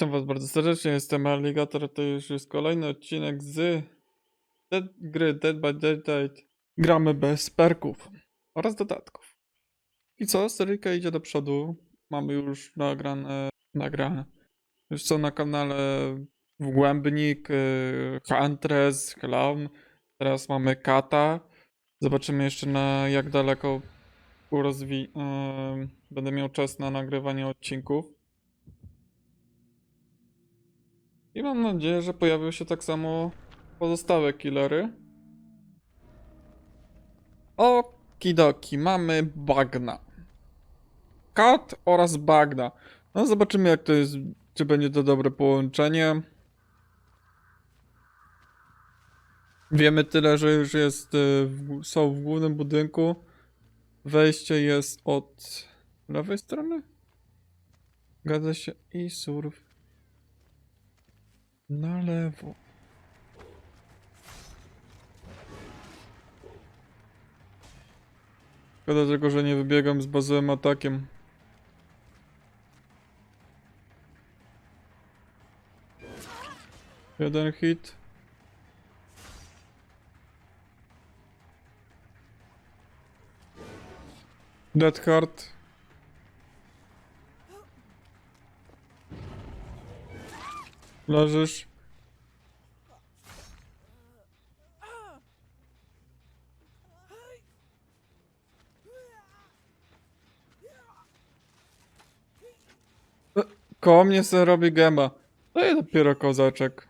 Witam was bardzo serdecznie, jestem Alligator, to już jest kolejny odcinek z Dead, gry Dead by Daylight. Gramy bez perków oraz dodatków. I co, seryjka idzie do przodu, mamy już nagrane, nagrane, już są na kanale Wgłębnik, y, Huntress, Clown, teraz mamy Kata. Zobaczymy jeszcze na jak daleko rozwi- y, będę miał czas na nagrywanie odcinków. I mam nadzieję, że pojawią się tak samo pozostałe killery. Okidoki, mamy bagna. Kat oraz bagna. No zobaczymy jak to jest, czy będzie to dobre połączenie. Wiemy tyle, że już jest, y, są w głównym budynku. Wejście jest od lewej strony? Zgadza się i surf. Na lewo. Szkoda tylko, że nie wybiegam z bazowym atakiem. Jeden hit. Dead Heart. Leżysz. E, Koło mnie se robi gema. To jest dopiero kozaczek.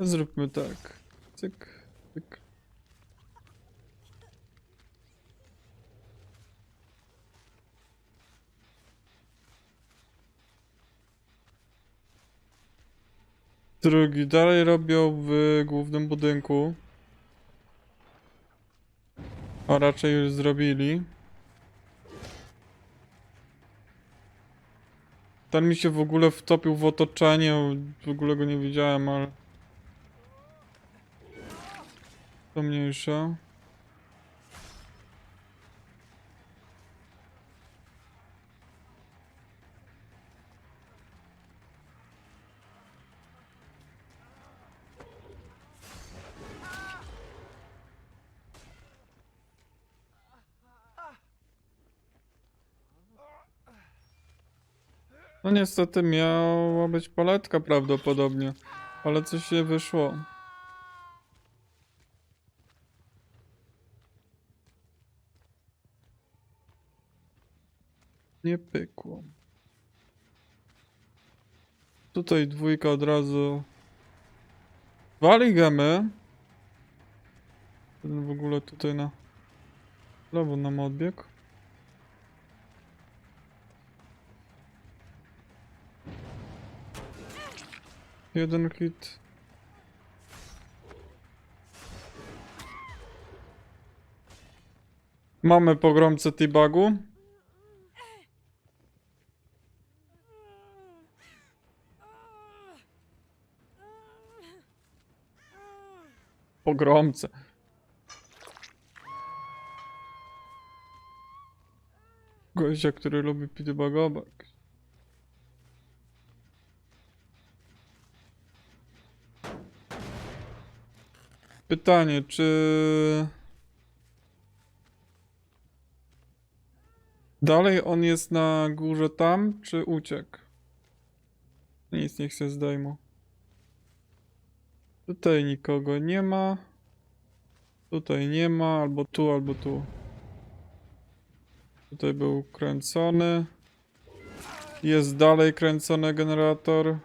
Zróbmy tak. Cyk, cyk. Drugi dalej robią w głównym budynku. A raczej już zrobili. Ten mi się w ogóle wtopił w otoczenie, w ogóle go nie widziałem, ale... To mniejsza. No niestety miała być paletka prawdopodobnie, ale coś się wyszło. Nie pykło. Tutaj dwójka od razu. Wali gemy. Ten w ogóle tutaj na lewo nam odbiegł. Jeden hit. Mamy pogromcę T-Bagu. Pogromcę. Gościa, który lubi T-Bagować. Pytanie, czy... Dalej on jest na górze tam, czy uciekł? Nic, niech się zdejmą. Tutaj nikogo nie ma. Tutaj nie ma, albo tu, albo tu. Tutaj był kręcony. Jest dalej kręcony generator.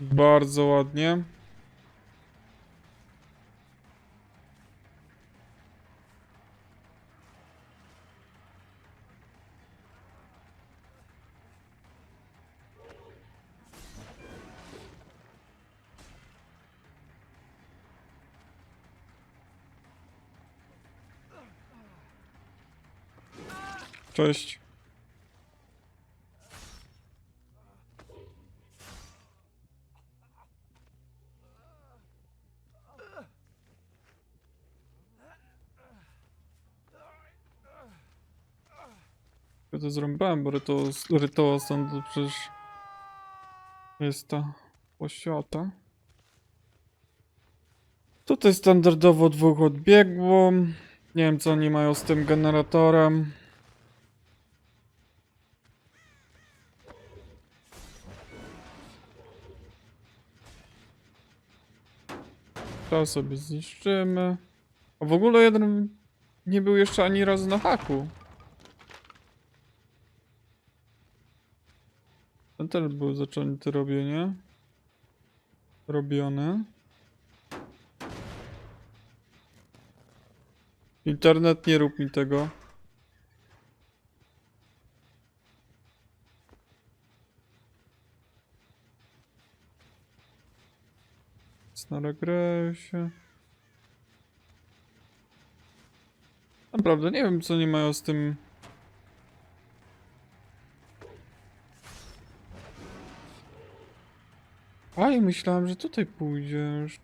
Bardzo ładnie. Cześć. Ja to zrąbałem, bo ryto, ryto stąd przecież jest ta. Tutaj standardowo dwóch odbiegło. Nie wiem co oni mają z tym generatorem. To sobie zniszczymy. A w ogóle jeden nie był jeszcze ani razu na haku. Ten też był zaczęty robienie. Robiony. Internet, nie rób mi tego. Znaleźć się. Naprawdę, nie wiem co nie mają z tym. A myślałem, że tutaj pójdziesz.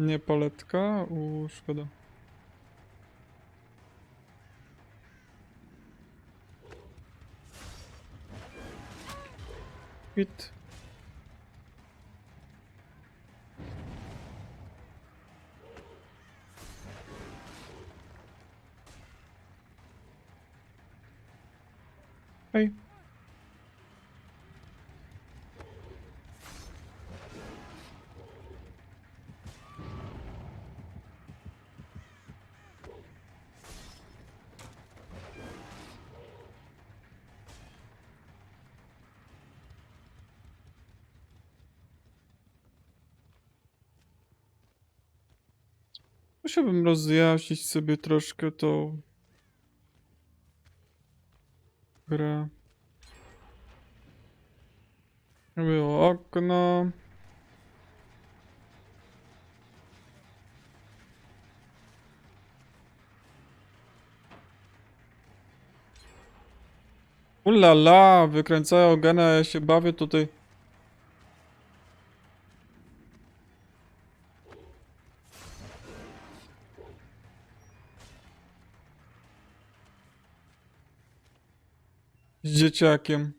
Nie paletka? U, szkoda. Hit. Musiałbym rozjaśnić sobie troszkę tą grę. Było okno. Ulala, wykręcają gena, ja się bawię tutaj. Dzieciakiem.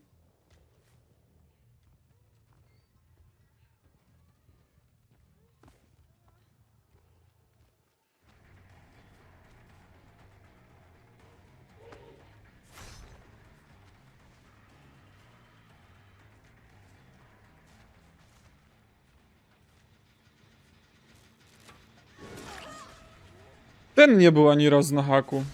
Ten nie był ani raz na haku.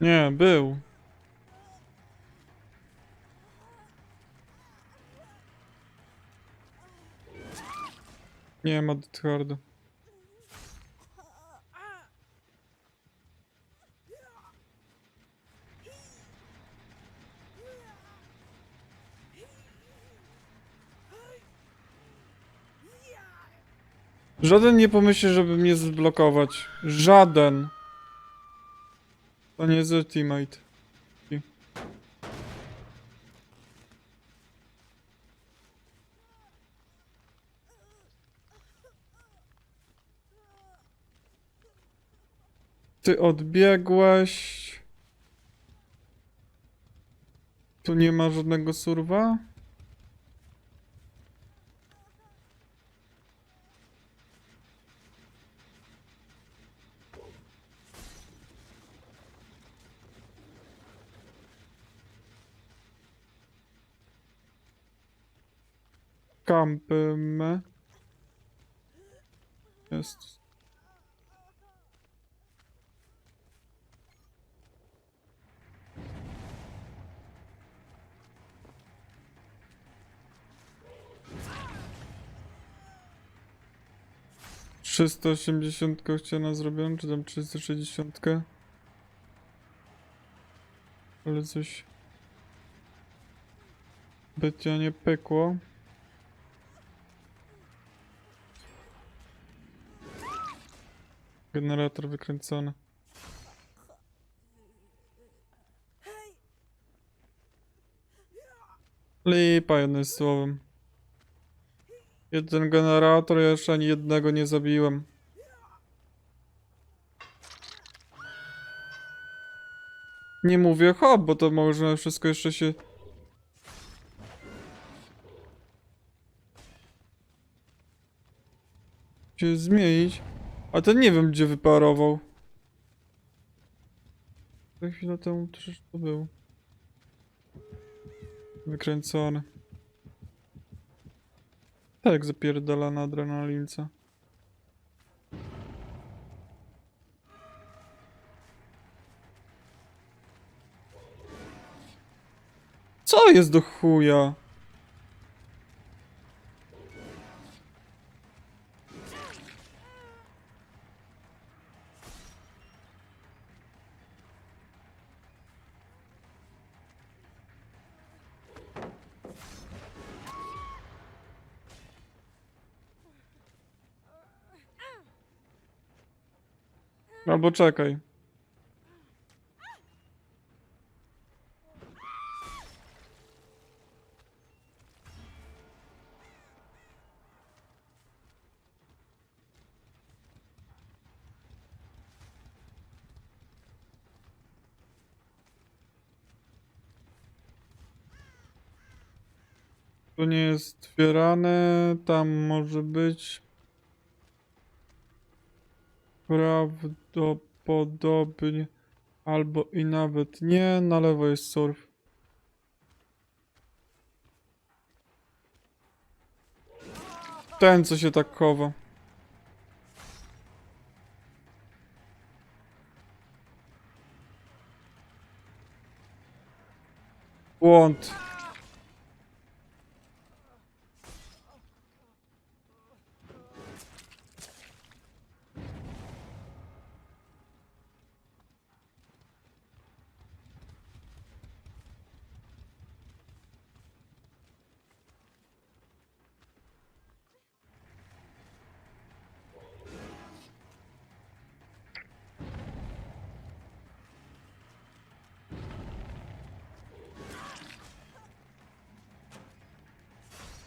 Nie, był. Nie ma Discordu. Żaden nie pomyśli, żeby mnie zblokować. Żaden. To nie jest ultimate. Ty odbiegłeś. Tu nie ma żadnego surwa? kampem. Jest. Trzysta osiemdziesiątkę chciana zrobiona, czy tam trzysta sześćdziesiątkę? Ale coś... Bycia nie pykło. Generator wykręcony. Lipa jednym słowem. Jeden generator, jeszcze ani jednego nie zabiłem. Nie mówię hop, bo to może wszystko jeszcze się... się zmienić. A ten nie wiem gdzie wyparował. Za chwilę temu też to był. Wykręcony. Tak, zapierdala na adrenalince. Co jest do chuja? Albo czekaj. To nie jest otwierane, tam może być prawdopodobnie albo i nawet nie, na lewo jest surf. Ten, co się tak chowa. Błąd.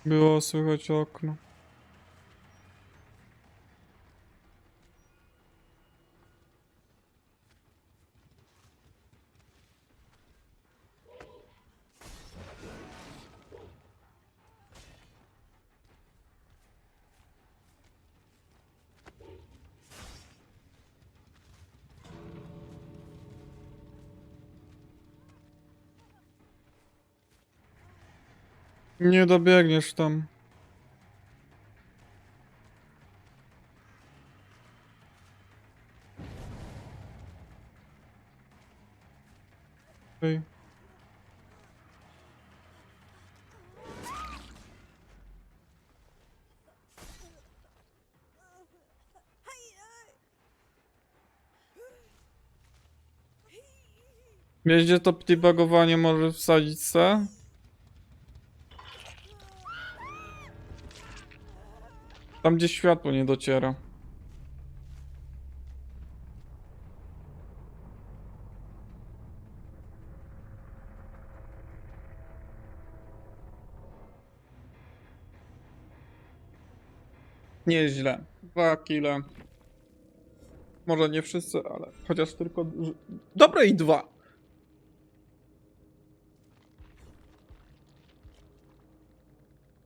Było słychać okno. Nie dobiegniesz tam. Ej. Wiesz gdzie to debugowanie może wsadzić se? Tam gdzie światło nie dociera. Nieźle. Dwa kile. Może nie wszyscy, ale chociaż tylko... Dobre i dwa.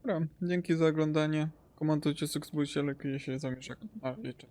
Dobra, dzięki za oglądanie. Komentujcie, subskrybujcie, lajkujcie się, zamieszek. A, wiecie.